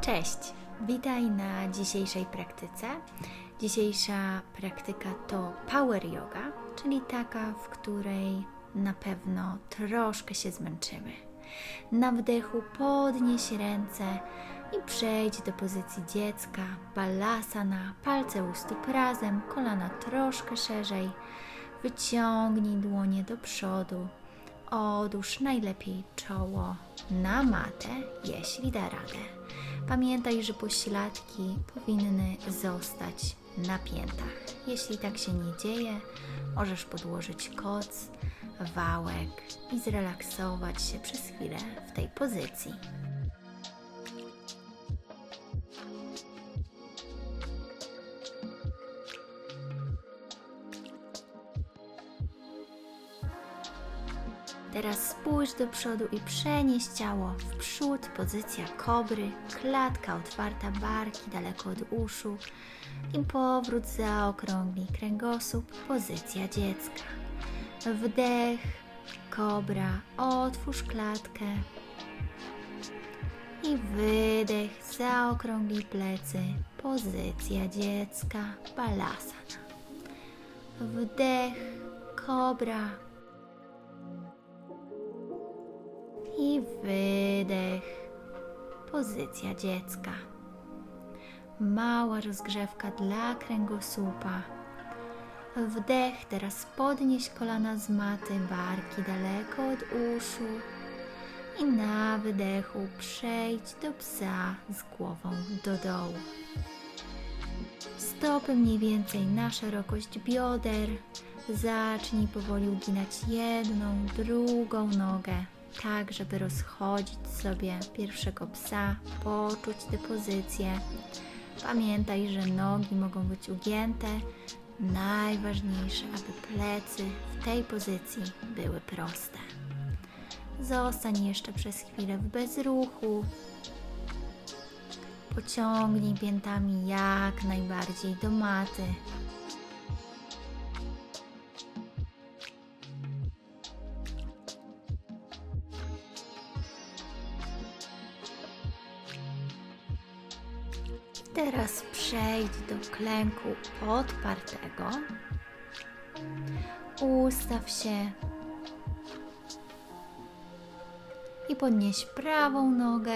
Cześć, witaj na dzisiejszej praktyce. Dzisiejsza praktyka to power yoga, czyli taka, w której na pewno troszkę się zmęczymy. Na wdechu podnieś ręce i przejdź do pozycji dziecka, balasana, palce u stóp razem, kolana troszkę szerzej. Wyciągnij dłonie do przodu, Odłóż najlepiej czoło na matę, jeśli da radę. Pamiętaj, że pośladki powinny zostać na piętach. Jeśli tak się nie dzieje, możesz podłożyć koc, wałek i zrelaksować się przez chwilę w tej pozycji. Teraz spójrz do przodu i przenieś ciało w przód, pozycja kobry, klatka otwarta, barki daleko od uszu i powrót zaokrąglij kręgosłup, pozycja dziecka. Wdech, kobra, otwórz klatkę i wydech, zaokrąglij plecy, pozycja dziecka, balasana. Wdech, kobra, wydech. Pozycja dziecka. Mała rozgrzewka dla kręgosłupa. Wdech, teraz podnieś kolana z maty, barki daleko od uszu. I na wydechu przejdź do psa z głową do dołu. Stopy mniej więcej na szerokość bioder. Zacznij powoli uginać jedną, drugą nogę tak, żeby rozchodzić sobie pierwszego psa, poczuć te pozycje. Pamiętaj, że nogi mogą być ugięte. Najważniejsze, aby plecy w tej pozycji były proste. Zostań jeszcze przez chwilę w bezruchu. Pociągnij piętami jak najbardziej do maty. Teraz przejdź do klęku podpartego. Ustaw się i podnieś prawą nogę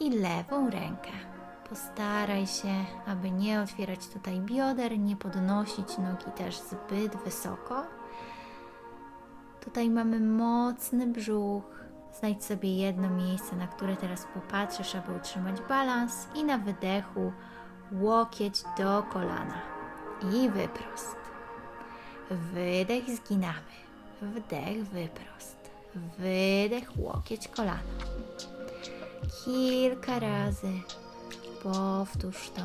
i lewą rękę. Postaraj się, aby nie otwierać tutaj bioder, nie podnosić nogi też zbyt wysoko. Tutaj mamy mocny brzuch, Znajdź sobie jedno miejsce, na które teraz popatrzysz, aby utrzymać balans i na wydechu łokieć do kolana i wyprost. Wydech zginamy. Wdech wyprost. Wydech łokieć kolano. Kilka razy powtórz to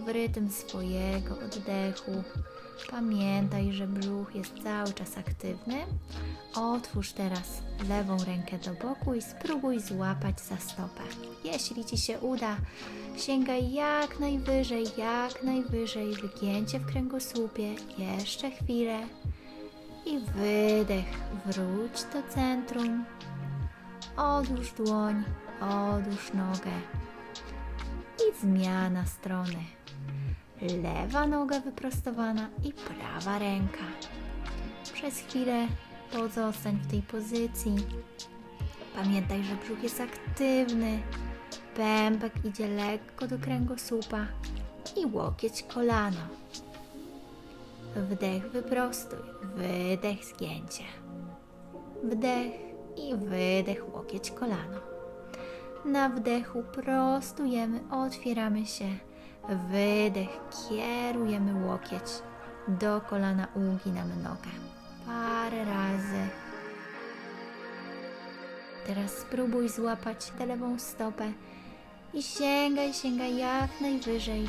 w rytm swojego oddechu Pamiętaj, że brzuch jest cały czas aktywny. Otwórz teraz lewą rękę do boku i spróbuj złapać za stopę. Jeśli Ci się uda, sięgaj jak najwyżej, jak najwyżej, wygięcie w kręgosłupie, jeszcze chwilę i wydech. Wróć do centrum. Odłóż dłoń, odłóż nogę i zmiana strony lewa noga wyprostowana i prawa ręka. Przez chwilę pozostań w tej pozycji. Pamiętaj, że brzuch jest aktywny, pępek idzie lekko do kręgosłupa i łokieć kolano. Wdech wyprostuj, wydech zgięcie. Wdech i wydech łokieć kolano. Na wdechu prostujemy, otwieramy się Wydech, kierujemy łokieć do kolana, uginamy nogę. Parę razy. Teraz spróbuj złapać tę lewą stopę i sięgaj, sięgaj jak najwyżej.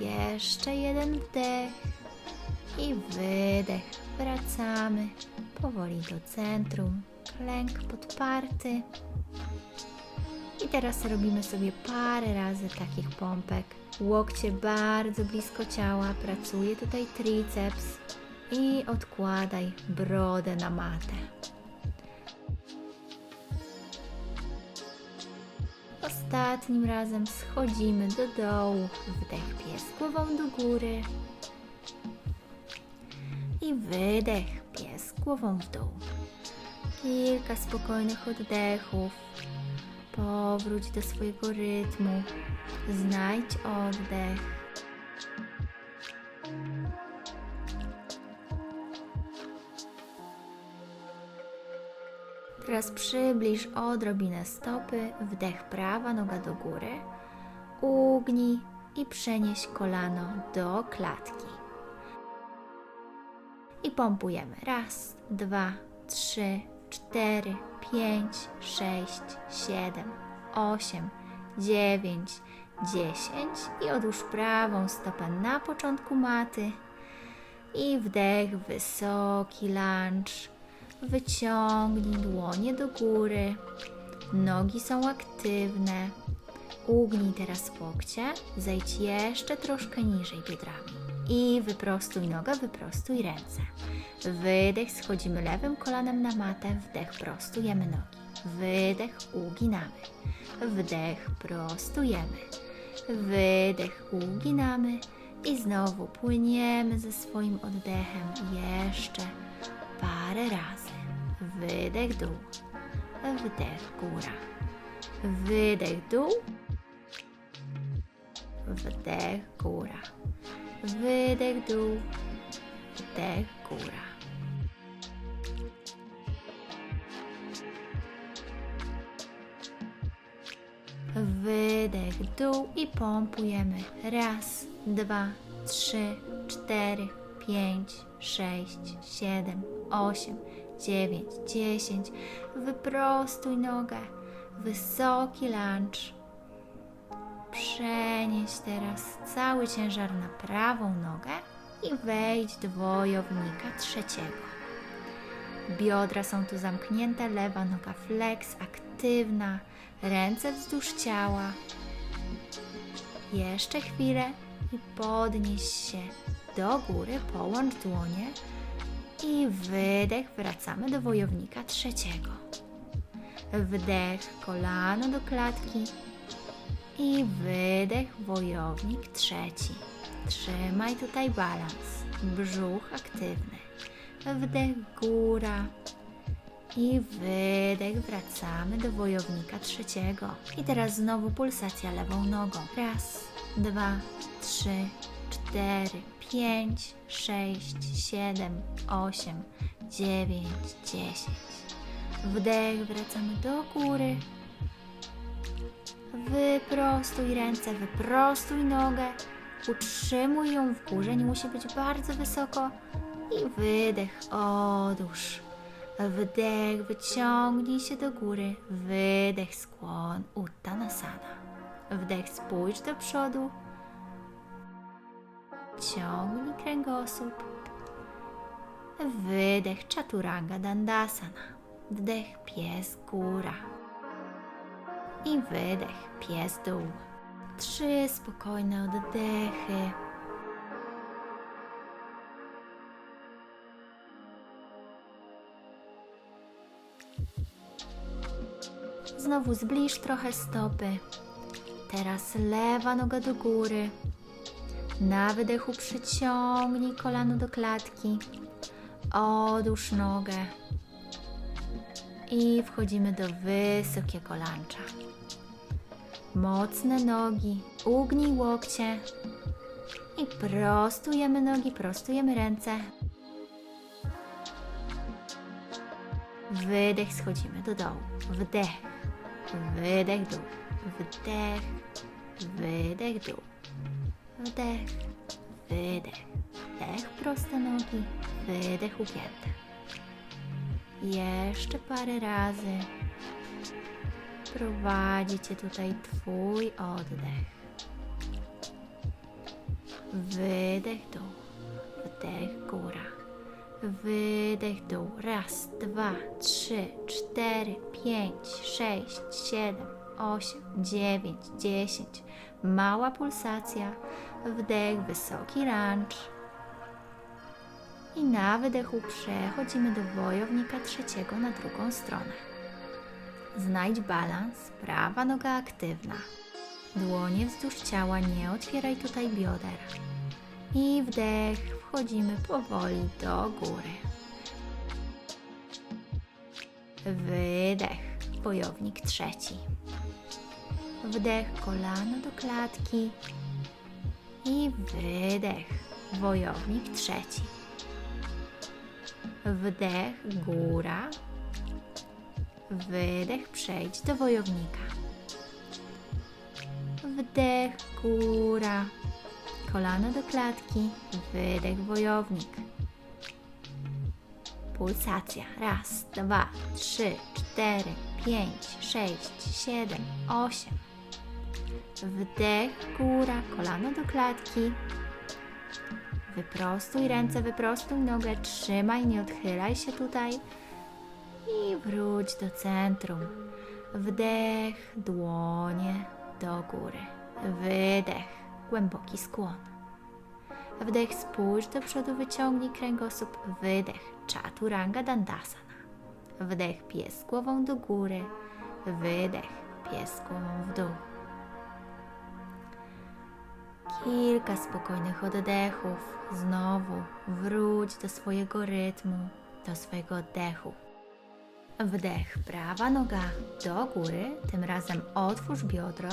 Jeszcze jeden wdech i wydech. Wracamy powoli do centrum. Klęk podparty. I teraz robimy sobie parę razy takich pompek. Łokcie bardzo blisko ciała, pracuje tutaj triceps i odkładaj brodę na matę. ostatnim razem schodzimy do dołu. Wdech pies głową do góry. I wydech pies głową w dół. Kilka spokojnych oddechów. Powróć do swojego rytmu. Znajdź oddech. Teraz przybliż odrobinę stopy, wdech prawa noga do góry, ugnij i przenieś kolano do klatki. I pompujemy. Raz, dwa, trzy, cztery, pięć, sześć, siedem, osiem, dziewięć, dziesięć. I odłóż prawą stopę na początku maty. I wdech, wysoki lunge. Wyciągnij dłonie do góry. Nogi są aktywne. Ugnij teraz łokcie. Zejdź jeszcze troszkę niżej biodrami. I wyprostuj nogę, wyprostuj ręce. Wydech, schodzimy lewym kolanem na matę. Wdech, prostujemy nogi. Wydech, uginamy. Wdech, prostujemy. Wydech, uginamy. I znowu płyniemy ze swoim oddechem jeszcze parę razy. Wydech, dół. Wdech, góra. Wydech, dół. Wdech, góra. Wydech, dół. Wdech, góra. Wydech, dół i pompujemy. Raz, dwa, trzy, cztery, pięć, sześć, siedem, osiem, dziewięć, dziesięć. Wyprostuj nogę. Wysoki lunge. Przenieś teraz cały ciężar na prawą nogę i wejdź do wojownika trzeciego. Biodra są tu zamknięte, lewa noga flex, aktywna, ręce wzdłuż ciała. Jeszcze chwilę i podnieś się do góry, połącz dłonie i wydech, wracamy do wojownika trzeciego. Wdech, kolano do klatki i wydech, wojownik trzeci. Trzymaj tutaj balans, brzuch aktywny. Wdech, góra i wydech, wracamy do wojownika trzeciego. I teraz znowu pulsacja lewą nogą. Raz, dwa, trzy, cztery, pięć, sześć, siedem, osiem, dziewięć, dziesięć. Wdech, wracamy do góry. Wyprostuj ręce, wyprostuj nogę. Utrzymuj ją w górze, nie musi być bardzo wysoko. I wydech, odłóż. Wdech, wyciągnij się do góry. Wydech, skłon, uttanasana. Wdech, spójrz do przodu. Ciągnij kręgosłup. Wydech, chaturanga dandasana. Wdech, pies, góra. I wydech, pies, dół. Trzy spokojne oddechy. Znowu zbliż trochę stopy. Teraz lewa noga do góry. Na wydechu przyciągnij kolano do klatki. Odłóż nogę. I wchodzimy do wysokiego lancza. Mocne nogi, ugnij łokcie. I prostujemy nogi, prostujemy ręce. Wydech, schodzimy do dołu. Wdech, wydech, dół. Wdech, wydech, dół. Wdech, wydech. Wdech, proste nogi. Wydech, ugięte. Jeszcze parę razy. Prowadzi Cię tutaj Twój oddech. Wydech, dół. Wdech, góra. Wydech, dół. Raz, dwa, trzy, cztery, pięć, sześć, siedem, osiem, dziewięć, dziesięć. Mała pulsacja. Wdech, wysoki lunge. I na wydechu przechodzimy do wojownika trzeciego na drugą stronę. Znajdź balans, prawa noga aktywna. Dłonie wzdłuż ciała, nie otwieraj tutaj bioder. I wdech, wchodzimy powoli do góry. Wydech, wojownik trzeci. Wdech, kolano do klatki. I wydech, wojownik trzeci. Wdech, góra. Wydech, przejdź do wojownika. Wdech, góra. Kolano do klatki. Wydech, wojownik. Pulsacja. Raz, dwa, trzy, cztery, pięć, sześć, siedem, osiem. Wdech, góra, kolano do klatki. Wyprostuj ręce, wyprostuj nogę, trzymaj, nie odchylaj się tutaj. I wróć do centrum. Wdech, dłonie do góry. Wydech, głęboki skłon. Wdech, spójrz do przodu, wyciągnij kręgosłup. Wydech, chaturanga dandasana. Wdech, pies głową do góry. Wydech, pies głową w dół. Kilka spokojnych oddechów. Znowu wróć do swojego rytmu, do swojego oddechu. Wdech, prawa noga do góry, tym razem otwórz biodro.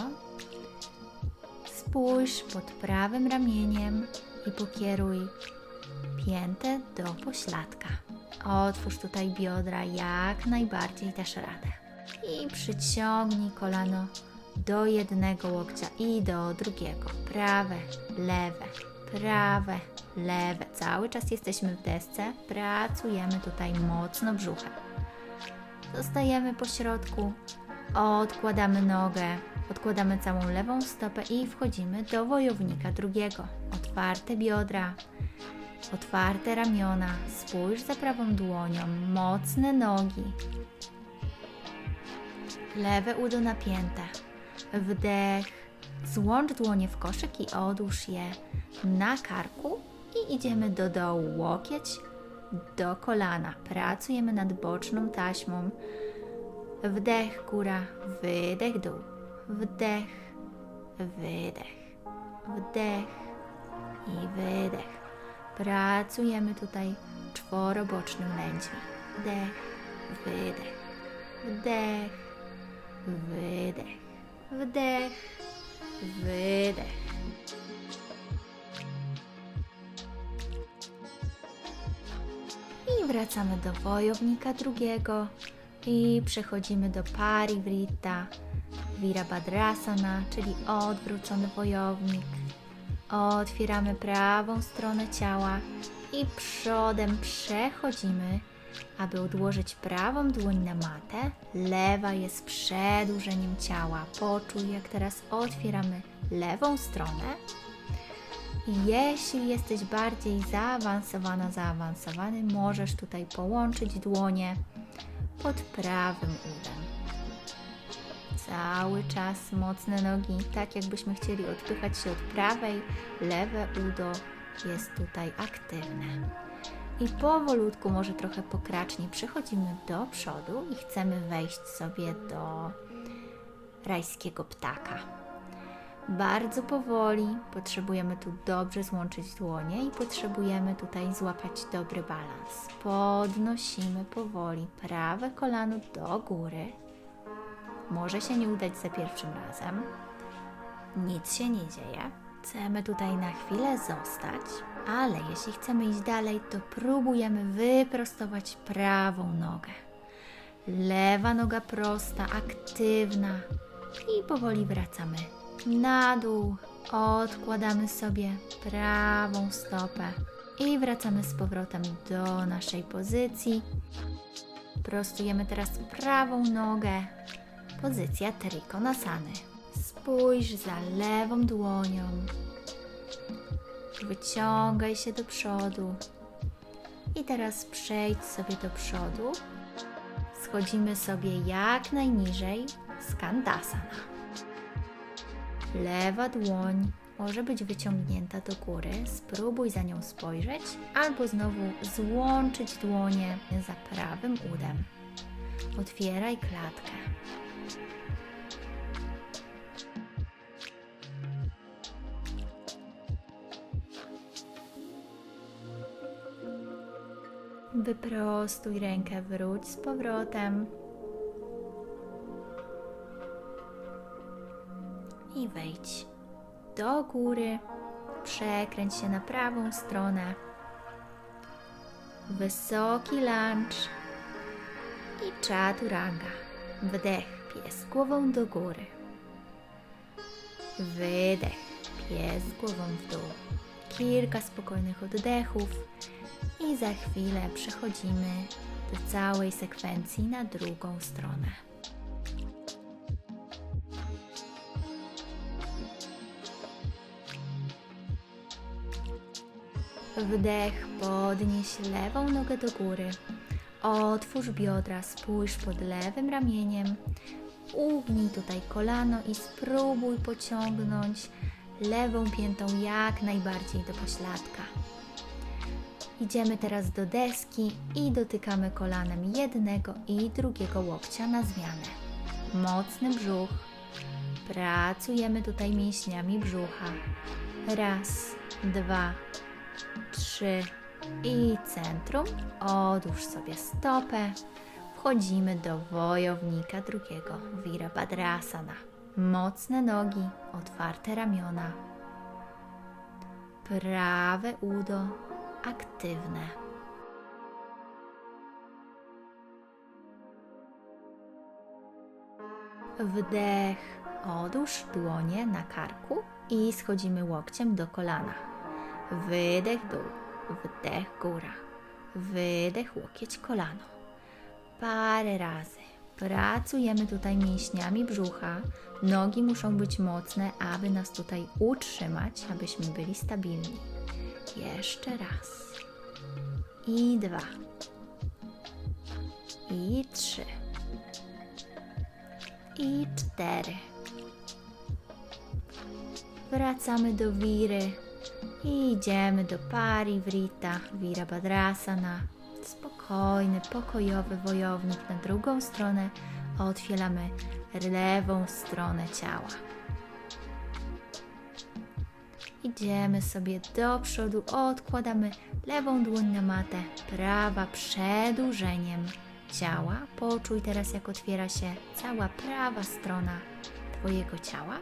Spójrz pod prawym ramieniem i pokieruj piętę do pośladka. Otwórz tutaj biodra jak najbardziej dasz radę. I przyciągnij kolano do jednego łokcia i do drugiego. Prawe, lewe, prawe, lewe. Cały czas jesteśmy w desce. Pracujemy tutaj mocno brzuchem. Zostajemy po środku, odkładamy nogę, odkładamy całą lewą stopę i wchodzimy do wojownika drugiego. Otwarte biodra, otwarte ramiona, spójrz za prawą dłonią, mocne nogi. Lewe udo napięte. Wdech. Złącz dłonie w koszyk i odłóż je na karku i idziemy do dołu. Łokieć do kolana. Pracujemy nad boczną taśmą. Wdech, góra, wydech, dół. Wdech, wydech, wdech i wydech. Pracujemy tutaj czworobocznym lędźwiem. Wdech, wydech, wdech, wydech, wdech, wydech. I wracamy do wojownika drugiego i przechodzimy do Parivritta, Virabhadrasana, czyli odwrócony wojownik. Otwieramy prawą stronę ciała i przodem przechodzimy, aby odłożyć prawą dłoń na matę. Lewa jest przedłużeniem ciała. Poczuj, jak teraz otwieramy lewą stronę. Jeśli jesteś bardziej zaawansowana, zaawansowany, możesz tutaj połączyć dłonie pod prawym udem. Cały czas mocne nogi, tak jakbyśmy chcieli odpychać się od prawej, lewe udo jest tutaj aktywne. I powolutku, może trochę pokracznie, przechodzimy do przodu i chcemy wejść sobie do rajskiego ptaka. Bardzo powoli potrzebujemy tu dobrze złączyć dłonie i potrzebujemy tutaj złapać dobry balans. Podnosimy powoli prawe kolano do góry. Może się nie udać za pierwszym razem. Nic się nie dzieje. Chcemy tutaj na chwilę zostać, ale jeśli chcemy iść dalej, to próbujemy wyprostować prawą nogę. Lewa noga prosta, aktywna i powoli wracamy na dół. Odkładamy sobie prawą stopę i wracamy z powrotem do naszej pozycji. Prostujemy teraz prawą nogę. Pozycja Trikonasany. Spójrz za lewą dłonią. Wyciągaj się do przodu. I teraz przejdź sobie do przodu. Schodzimy sobie jak najniżej z Kandasana. Lewa dłoń może być wyciągnięta do góry. Spróbuj za nią spojrzeć, albo znowu złączyć dłonie za prawym udem. Otwieraj klatkę. Wyprostuj rękę, wróć z powrotem. I wejdź do góry. Przekręć się na prawą stronę. Wysoki lunch i czaturanga. Wdech, pies głową do góry. Wydech, pies głową w dół. Kilka spokojnych oddechów i za chwilę przechodzimy do całej sekwencji na drugą stronę. Wdech, podnieś lewą nogę do góry. Otwórz biodra, spójrz pod lewym ramieniem. Ugnij tutaj kolano i spróbuj pociągnąć lewą piętą jak najbardziej do pośladka. Idziemy teraz do deski i dotykamy kolanem jednego i drugiego łokcia na zmianę. Mocny brzuch. Pracujemy tutaj mięśniami brzucha. Raz, dwa, trzy i centrum. Odłóż sobie stopę. Wchodzimy do wojownika drugiego, Virabhadrasana. Mocne nogi, otwarte ramiona. Prawe udo aktywne. Wdech, odłóż dłonie na karku i schodzimy łokciem do kolana. Wydech dół, wdech góra, wydech łokieć kolano. Parę razy. Pracujemy tutaj mięśniami brzucha. Nogi muszą być mocne, aby nas tutaj utrzymać, abyśmy byli stabilni. Jeszcze raz. I dwa. I trzy. I cztery. Wracamy do wiry i idziemy do pari vrita, virabhadrasana. Spokojny, pokojowy wojownik na drugą stronę. Otwieramy lewą stronę ciała. Idziemy sobie do przodu, odkładamy lewą dłoń na matę, prawa przedłużeniem ciała. Poczuj teraz, jak otwiera się cała prawa strona Twojego ciała.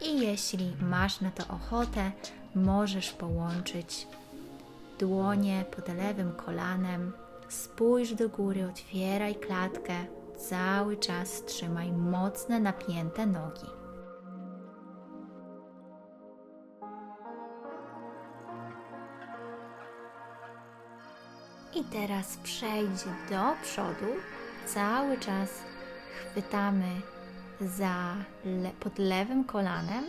I jeśli masz na to ochotę, możesz połączyć dłonie pod lewym kolanem. Spójrz do góry, otwieraj klatkę. Cały czas trzymaj mocne, napięte nogi. Teraz przejdź do przodu. Cały czas chwytamy za le- pod lewym kolanem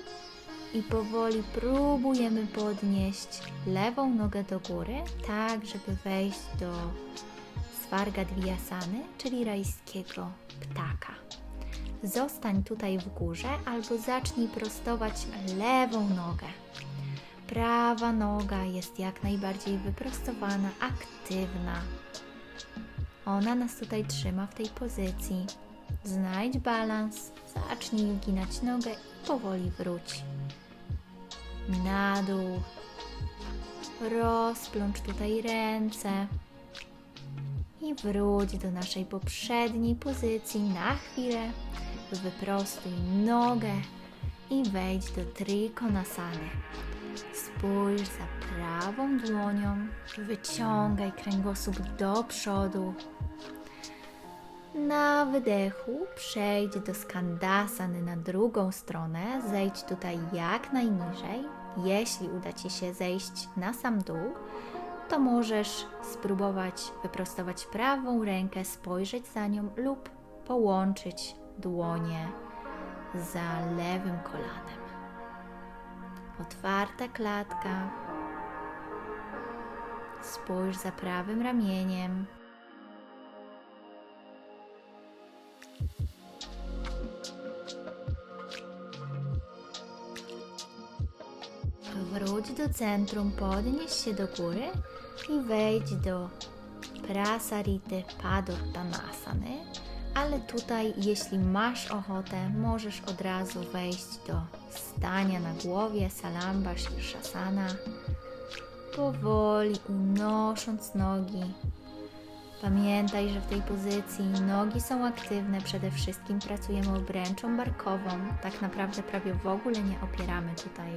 i powoli próbujemy podnieść lewą nogę do góry, tak żeby wejść do Svargadviasany, czyli rajskiego ptaka. Zostań tutaj w górze albo zacznij prostować lewą nogę. Prawa noga jest jak najbardziej wyprostowana, aktywna. Ona nas tutaj trzyma w tej pozycji. Znajdź balans, zacznij uginać nogę i powoli wróć. Na dół. Rozplącz tutaj ręce. I wróć do naszej poprzedniej pozycji na chwilę. Wyprostuj nogę i wejdź do Trikonasany. Spójrz za prawą dłonią, wyciągaj kręgosłup do przodu. Na wydechu przejdź do skandasany na drugą stronę, zejdź tutaj jak najniżej. Jeśli uda Ci się zejść na sam dół, to możesz spróbować wyprostować prawą rękę, spojrzeć za nią lub połączyć dłonie za lewym kolanem. Otwarta klatka. Spójrz za prawym ramieniem. Wróć do centrum, podnieś się do góry i wejdź do Prasarity Padottanasany. Ale tutaj, jeśli masz ochotę, możesz od razu wejść do stania na głowie, salamba, shirshasana. Powoli unosząc nogi. Pamiętaj, że w tej pozycji nogi są aktywne, przede wszystkim pracujemy obręczą barkową. Tak naprawdę prawie w ogóle nie opieramy tutaj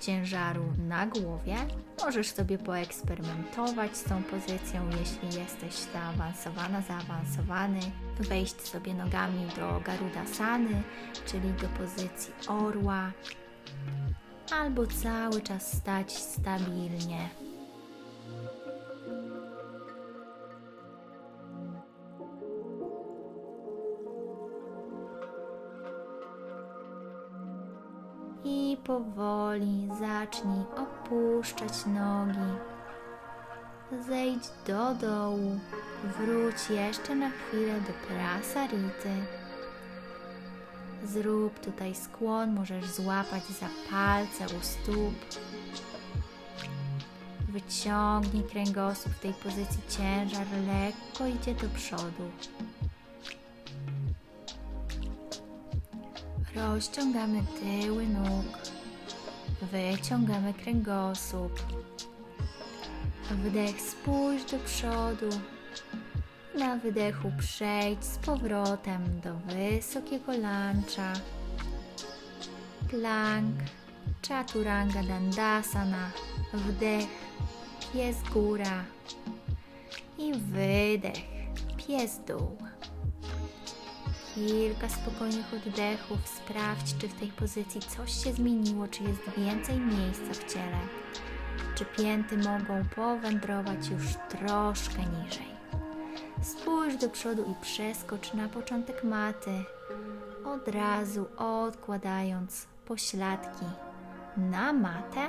ciężaru na głowie. Możesz sobie poeksperymentować z tą pozycją, jeśli jesteś zaawansowana, zaawansowany. Wejść sobie nogami do Garudasany, czyli do pozycji orła, albo cały czas stać stabilnie. Powoli zacznij opuszczać nogi. Zejdź do dołu. Wróć jeszcze na chwilę do prasarity. Zrób tutaj skłon, możesz złapać za palce u stóp. Wyciągnij kręgosłup w tej pozycji, ciężar lekko idzie do przodu. Rozciągamy tyły nóg. Wyciągamy kręgosłup. Wdech spójrz do przodu. Na wydechu przejdź z powrotem do wysokiego luncha. Plank, chaturanga dandasana. Wdech, pies góra. I wydech, pies dół. Kilka spokojnych oddechów. Sprawdź, czy w tej pozycji coś się zmieniło, czy jest więcej miejsca w ciele. Czy pięty mogą powędrować już troszkę niżej. Spójrz do przodu i przeskocz na początek maty, od razu odkładając pośladki na matę.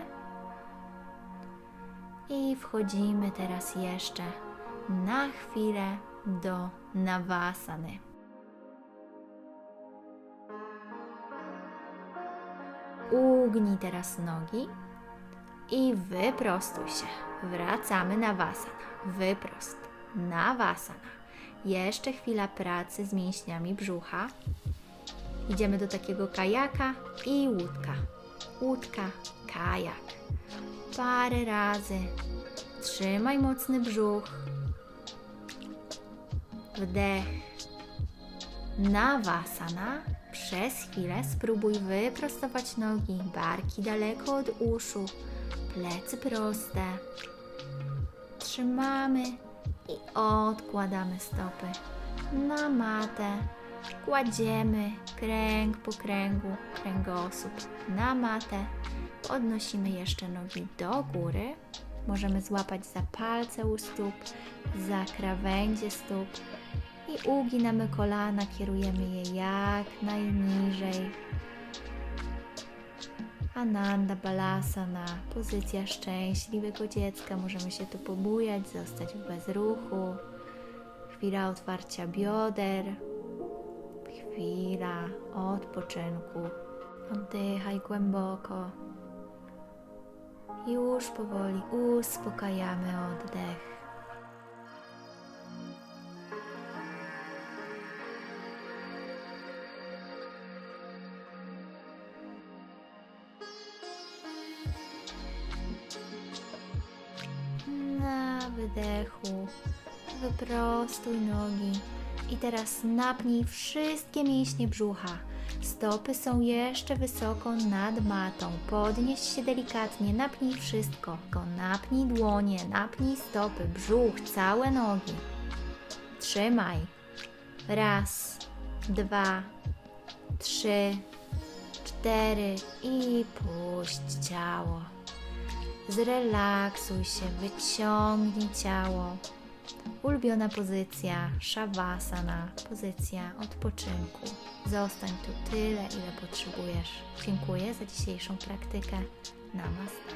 I wchodzimy teraz jeszcze na chwilę do nawasany. Ugnij teraz nogi i wyprostuj się. Wracamy na wasana. Wyprost. Na wasana. Jeszcze chwila pracy z mięśniami brzucha. Idziemy do takiego kajaka i łódka. Łódka, kajak. Parę razy. Trzymaj mocny brzuch. Wdech. Nawasana. Przez chwilę spróbuj wyprostować nogi, barki daleko od uszu, plecy proste. Trzymamy i odkładamy stopy na matę. Kładziemy kręg po kręgu, kręgosłup na matę. Podnosimy jeszcze nogi do góry. Możemy złapać za palce u stóp, za krawędzie stóp i uginamy kolana, kierujemy je jak najniżej. Ananda Balasana, pozycja szczęśliwego dziecka. Możemy się tu pobujać, zostać w bezruchu. Chwila otwarcia bioder. Chwila odpoczynku. Oddychaj głęboko. Już powoli uspokajamy oddech. Wydechu wyprostuj nogi i teraz napnij wszystkie mięśnie brzucha. Stopy są jeszcze wysoko nad matą. Podnieś się delikatnie, napnij wszystko. Napnij dłonie, napnij stopy, brzuch, całe nogi. Trzymaj. Raz, dwa, trzy, cztery i puść ciało. Zrelaksuj się, wyciągnij ciało. Ulubiona pozycja Shavasana, pozycja odpoczynku. Zostań tu tyle, ile potrzebujesz. Dziękuję za dzisiejszą praktykę. Namaste.